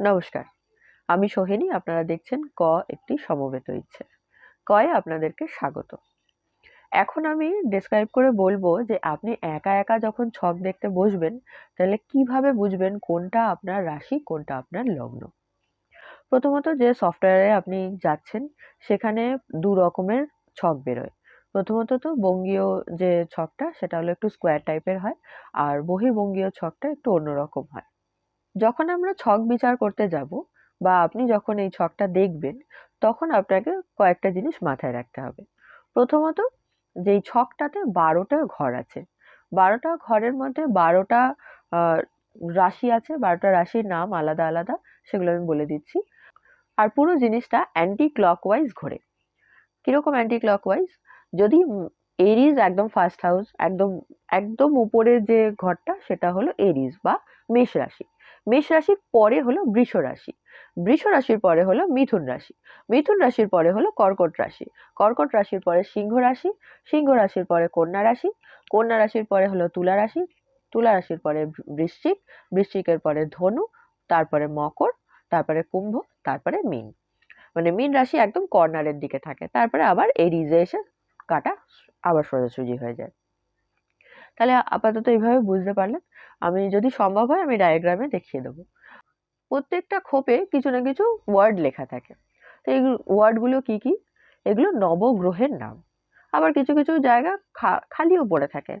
নমস্কার। আমি সোহিনী, আপনারা দেখছেন ক, একটি সমবেত ইচ্ছে। কয়ে আপনাদেরকে স্বাগত। এখন আমি ডেসক্রাইব করে বলব যে, আপনি একা একা যখন ছক দেখতে বসবেন, তাহলে কীভাবে বুঝবেন কোনটা আপনার রাশি, কোনটা আপনার লগ্ন? প্রথমত যে সফটওয়্যারে আপনি যাচ্ছেন, সেখানে দু রকমের ছক বেরোয়। প্রথমত তো বঙ্গীয় যে ছকটা, সেটা হলো একটু স্কোয়ার টাইপের হয়, আর বহির্বঙ্গীয় ছকটা একটু অন্যরকম হয়। যখন আমরা ছক বিচার করতে যাব বা আপনি যখন এই ছকটা দেখবেন, তখন আপনাকে কয়েকটা জিনিস মাথায় রাখতে হবে। প্রথমত, যেই ছকটাতে বারোটা ঘর আছে, বারোটা ঘরের মধ্যে বারোটা রাশি আছে, বারোটা রাশির নাম আলাদা আলাদা, সেগুলো আমি বলে দিচ্ছি। আর পুরো জিনিসটা অ্যান্টি ক্লকওয়াইজ ঘোরে। কীরকম অ্যান্টি ক্লকওয়াইজ যদি এরিজ একদম ফার্স্ট হাউস একদম একদম উপরের যে ঘরটা, সেটা হলো এরিজ বা মেষ রাশি। মেষ রাশির পরে হলো বৃষ রাশি। বৃষ রাশির পরে হলো মিথুন রাশি। মিথুন রাশির পরে হলো কর্কট রাশি। কর্কট রাশির পরে সিংহ রাশি। সিংহ রাশির পরে কন্যা রাশি। কন্যা রাশির পরে হলো তুলা রাশি। তুলা রাশির পরে বৃশ্চিক। বৃশ্চিকের পরে ধনু। তারপরে মকর। তারপরে কুম্ভ। তারপরে মিন। মানে মিন রাশি একদম কর্নারের দিকে থাকে। তারপরে আবার এরিজে এসে কাটা আবার সোজাসুজি হয়ে যায়। তাহলে আপাতত এইভাবে বুঝতে পারলেন। আমি যদি সম্ভব হয় আমি ডায়াগ্রামে দেখিয়ে দেবো। প্রত্যেকটা খোপে কিছু না কিছু ওয়ার্ড লেখা থাকে। তো এই ওয়ার্ডগুলো কি কি? এগুলো নবগ্রহের নাম। আবার কিছু কিছু জায়গা খালিও পড়ে থাকে।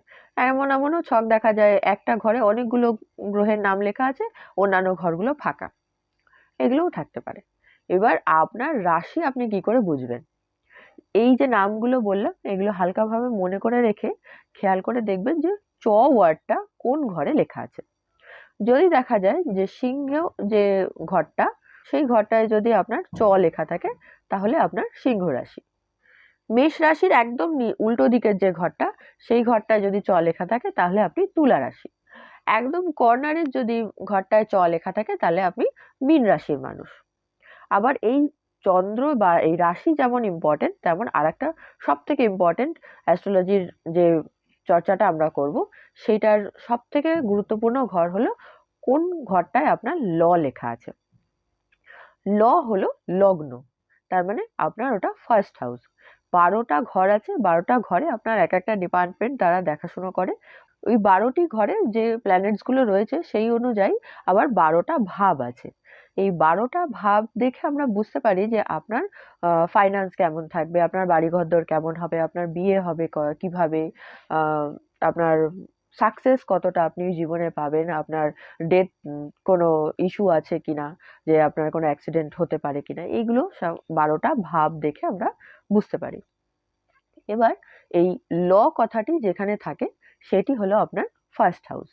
এমন এমনও ছক দেখা যায়, একটা ঘরে অনেকগুলো গ্রহের নাম লেখা আছে, অন্যান্য ঘরগুলো ফাঁকা। এগুলোও থাকতে পারে। এবার আপনার রাশি আপনি কি করে বুঝবেন? এই যে নামগুলো বললাম, এগুলো হালকাভাবে মনে করে রেখে খেয়াল করে দেখবেন যে চ ওয়ার্ডটা কোন ঘরে লেখা আছে। যদি দেখা যায় যে সিংহ যে ঘরটা, সেই ঘরটায় যদি আপনার চ লেখা থাকে, তাহলে আপনার সিংহ রাশি। মেষ রাশির একদম উল্টো দিকের যে ঘরটা, সেই ঘরটায় যদি চ লেখা থাকে, তাহলে আপনি তুলা রাশি। একদম কর্নারের যদি ঘরটায় চ লেখা থাকে, তাহলে আপনি মীন রাশির মানুষ। আবার এই চন্দ্র বা এই রাশি যেমন ইম্পর্টেন্ট তেমন আর একটা সব থেকে ইম্পর্টেন্ট অ্যাস্ট্রোলজির যে চর্চাটা আমরা করব, সেইটার সব থেকে গুরুত্বপূর্ণ ঘর হলো কোন ঘরটায় আপনার ল লেখা আছে। ল হলো লগ্ন, তার মানে আপনার ওটা ফার্স্ট হাউস বারোটা ঘর আছে, বারোটা ঘরে আপনার এক একটা ডিপার্টমেন্ট তারা দেখাশুনো করে। ওই বারোটি ঘরে যে প্ল্যানেটসগুলো রয়েছে, সেই অনুযায়ী আবার বারোটা ভাব আছে। এই বারোটা ভাব দেখে আমরা বুঝতে পারি যে আপনার ফাইন্যান্স কেমন থাকবে, আপনার বাড়ি ঘরদর কেমন হবে, আপনার বিয়ে হবে কীভাবে আপনার সাকসেস কতটা আপনি জীবনে পাবেন, আপনার ডেথ কোনো ইস্যু আছে কিনা, যে আপনার কোনো অ্যাক্সিডেন্ট হতে পারে কিনা, এইগুলো সব বারোটা ভাব দেখে আমরা বুঝতে পারি। এবার এই ল কথাটি যেখানে থাকে, সেটি হলো আপনার ফার্স্ট হাউস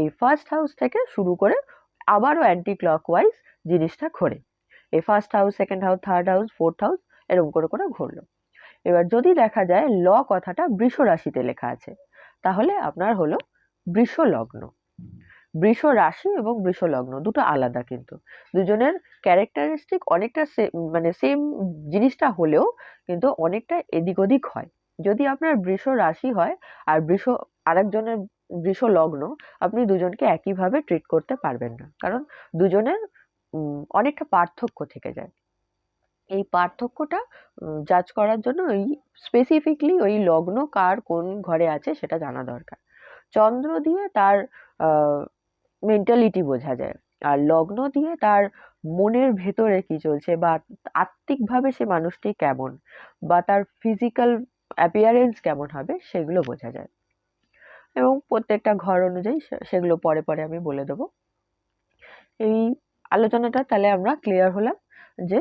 এই ফার্স্ট হাউস থেকে শুরু করে আবারও অ্যান্টি ক্লকওয়াইজ জিনিসটা ঘোরে। এই first house second house third house fourth house এরকম করে করে ঘুরলো। এবার যদি দেখা যায় ল কথাটা বৃষ রাশিতে লেখা আছে, তাহলে আপনার হলো বৃষ লগ্ন। বৃষ রাশি এবং বৃষ লগ্ন দুটো আলাদা কিন্তু। দুজনের ক্যারেক্টারিস্টিক অনেকটা মানে সেম জিনিসটা হলেও কিন্তু অনেকটা এদিক ওদিক হয়। যদি আপনার বৃষ রাশি হয় আর বৃষ আরেকজনের বৃষ লগ্ন আপনি দুজনকে একইভাবে ট্রিট করতে পারবেন না। কারণ দুজনের অনেকটা পার্থক্য থেকে যায়। এই পার্থক্যটা জাজ করার জন্য ওই স্পেসিফিকলি ওই লগ্ন কার কোন ঘরে আছে সেটা জানা দরকার। চন্দ্র দিয়ে তার মেন্টালিটি বোঝা যায়। আর লগ্ন দিয়ে তার মনের ভেতরে কি চলছে বা আত্মিকভাবে সে মানুষটি কেমন বা তার ফিজিক্যাল অ্যাপিয়ারেন্স কেমন হবে সেগুলো বোঝা যায়। এবং প্রত্যেকটা ঘর অনুযায়ী সেগুলো পরে পরে আমি বলে দেবো। এই আলোচনাটা তাহলে আমরা ক্লিয়ার হলাম যে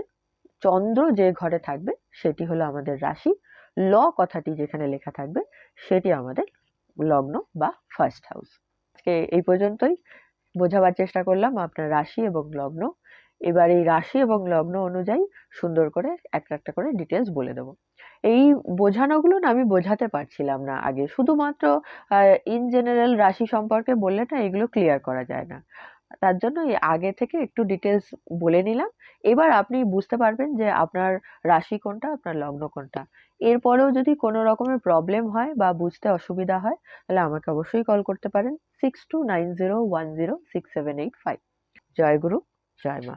চন্দ্র যে ঘরে থাকবে, সেটি হলো আমাদের রাশি। ল কথাটি যেখানে লেখা থাকবে, সেটি আমাদের লগ্ন বা ফার্স্ট হাউস আজকে এই পর্যন্তই। বোঝাবার চেষ্টা করলাম আপনার রাশি এবং লগ্ন। এবার এই রাশি এবং লগ্ন অনুযায়ী সুন্দর করে একটা একটা করে ডিটেলস বলে দেবো। এই বোঝানোগুলো না আমি বোঝাতে পারছিলাম না আগে। শুধুমাত্র ইন জেনারেল রাশি সম্পর্কে বললে না এগুলো ক্লিয়ার করা যায় না। তার জন্য আগে থেকে একটু ডিটেলস বলে নিলাম। এবার আপনি বুঝতে পারবেন যে আপনার রাশি কোনটা, আপনার লগ্ন কোনটা। এরপরেও যদি কোনো রকমের প্রবলেম হয় বা বুঝতে অসুবিধা হয়, তাহলে আমাকে অবশ্যই কল করতে পারেন। Six two nine zero one zero six seven eight five জয় গুরু। জয় মা